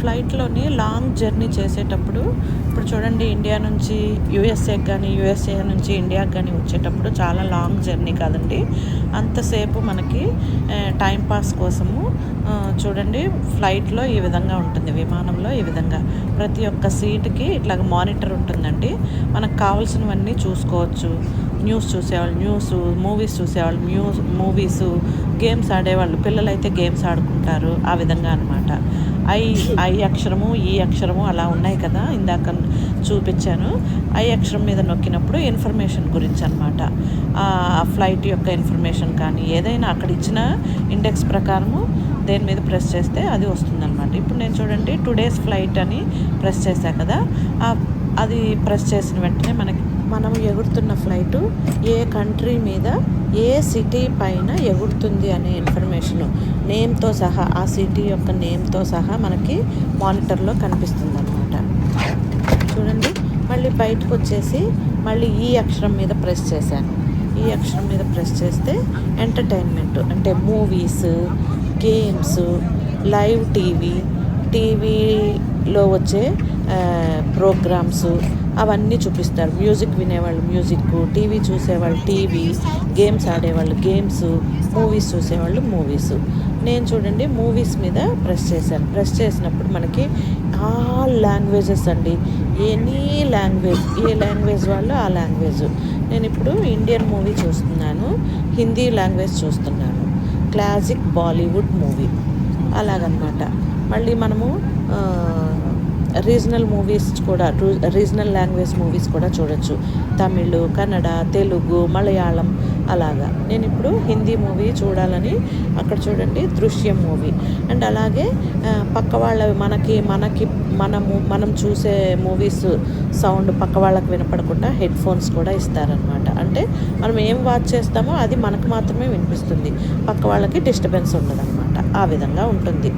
ఫ్లైట్లోని long journey చేసేటప్పుడు ఇప్పుడు చూడండి ఇండియా నుంచి యూఎస్ఏకి కానీ యూఎస్ఏ నుంచి ఇండియాకి కానీ వచ్చేటప్పుడు చాలా లాంగ్ జర్నీ కాదండి. అంతసేపు మనకి టైం పాస్ కోసము చూడండి ఫ్లైట్లో ఈ విధంగా ఉంటుంది విమానంలో ఈ విధంగా. ప్రతి ఒక్క సీట్కి ఇట్లా మానిటర్ ఉంటుందండి. మనకు కావాల్సినవన్నీ చూసుకోవచ్చు. న్యూస్ చూసేవాళ్ళు న్యూస్ మూవీస్ చూసేవాళ్ళు న్యూస్ మూవీస్ గేమ్స్ ఆడేవాళ్ళు పిల్లలైతే గేమ్స్ ఆడుకుంటారు ఆ విధంగా అనమాట ఐ ఐ అక్షరము ఈ అక్షరము అలా ఉన్నాయి కదా ఇందాక చూపించాను. ఐ అక్షరం మీద నొక్కినప్పుడు ఇన్ఫర్మేషన్ గురించి అనమాట ఆ ఫ్లైట్ యొక్క ఇన్ఫర్మేషన్ కానీ ఏదైనా అక్కడ ఇచ్చిన ఇండెక్స్ ప్రకారము దేని మీద ప్రెస్ చేస్తే అది వస్తుందన్నమాట. ఇప్పుడు నేను చూడండి టుడేస్ ఫ్లైట్ అని ప్రెస్ చేశా కదా అది ప్రెస్ చేసిన వెంటనే మనకి మనం ఎగురుతున్న ఫ్లైటు ఏ కంట్రీ మీద ఏ సిటీ పైన ఎగురుతుంది అనే ఇన్ఫర్మేషన్ నేమ్తో సహా ఆ సిటీ యొక్క నేమ్తో సహా మనకి మానిటర్లో కనిపిస్తుంది అనమాట చూడండి మళ్ళీ బయటకు వచ్చేసి మళ్ళీ ఈ అక్షరం మీద ప్రెస్ చేశాను. ఈ అక్షరం మీద ప్రెస్ చేస్తే ఎంటర్టైన్మెంట్ అంటే మూవీస్ గేమ్స్ లైవ్ టీవీ లో వచ్చే ప్రోగ్రామ్స్ అవన్నీ చూపిస్తారు. మ్యూజిక్ వినేవాళ్ళు మ్యూజిక్ టీవీ చూసేవాళ్ళు టీవీ గేమ్స్ ఆడేవాళ్ళు గేమ్స్ మూవీస్ చూసేవాళ్ళు మూవీస్. నేను చూడండి మూవీస్ మీద ప్రెస్ చేశాను. ప్రెస్ చేసినప్పుడు మనకి ఆల్ లాంగ్వేజెస్ అండి. ఎనీ లాంగ్వేజ్ ఏ లాంగ్వేజ్ వాళ్ళు ఆ లాంగ్వేజ్. నేను ఇప్పుడు ఇండియన్ మూవీ చూస్తున్నాను హిందీ లాంగ్వేజ్ చూస్తున్నాను. Classic Bollywood movie. అలాగనమాట. మళ్ళీ మనము రీజనల్ మూవీస్ కూడా రీజనల్ లాంగ్వేజ్ మూవీస్ కూడా చూడొచ్చు. తమిళ్ కన్నడ తెలుగు మలయాళం అలాగా. నేను ఇప్పుడు హిందీ మూవీ చూడాలని అక్కడ చూడండి దృశ్యం మూవీ అండ్ అలాగే పక్క వాళ్ళ మనకి మనకి మనము మనం చూసే మూవీస్ సౌండ్ పక్క వాళ్ళకి వినపడకుండా హెడ్ ఫోన్స్ కూడా ఇస్తారనమాట అంటే మనం ఏం వాచ్ చేస్తామో అది మనకు మాత్రమే వినిపిస్తుంది. పక్క వాళ్ళకి డిస్టర్బెన్స్ ఉండదన్నమాట. ఆ విధంగా ఉంటుంది.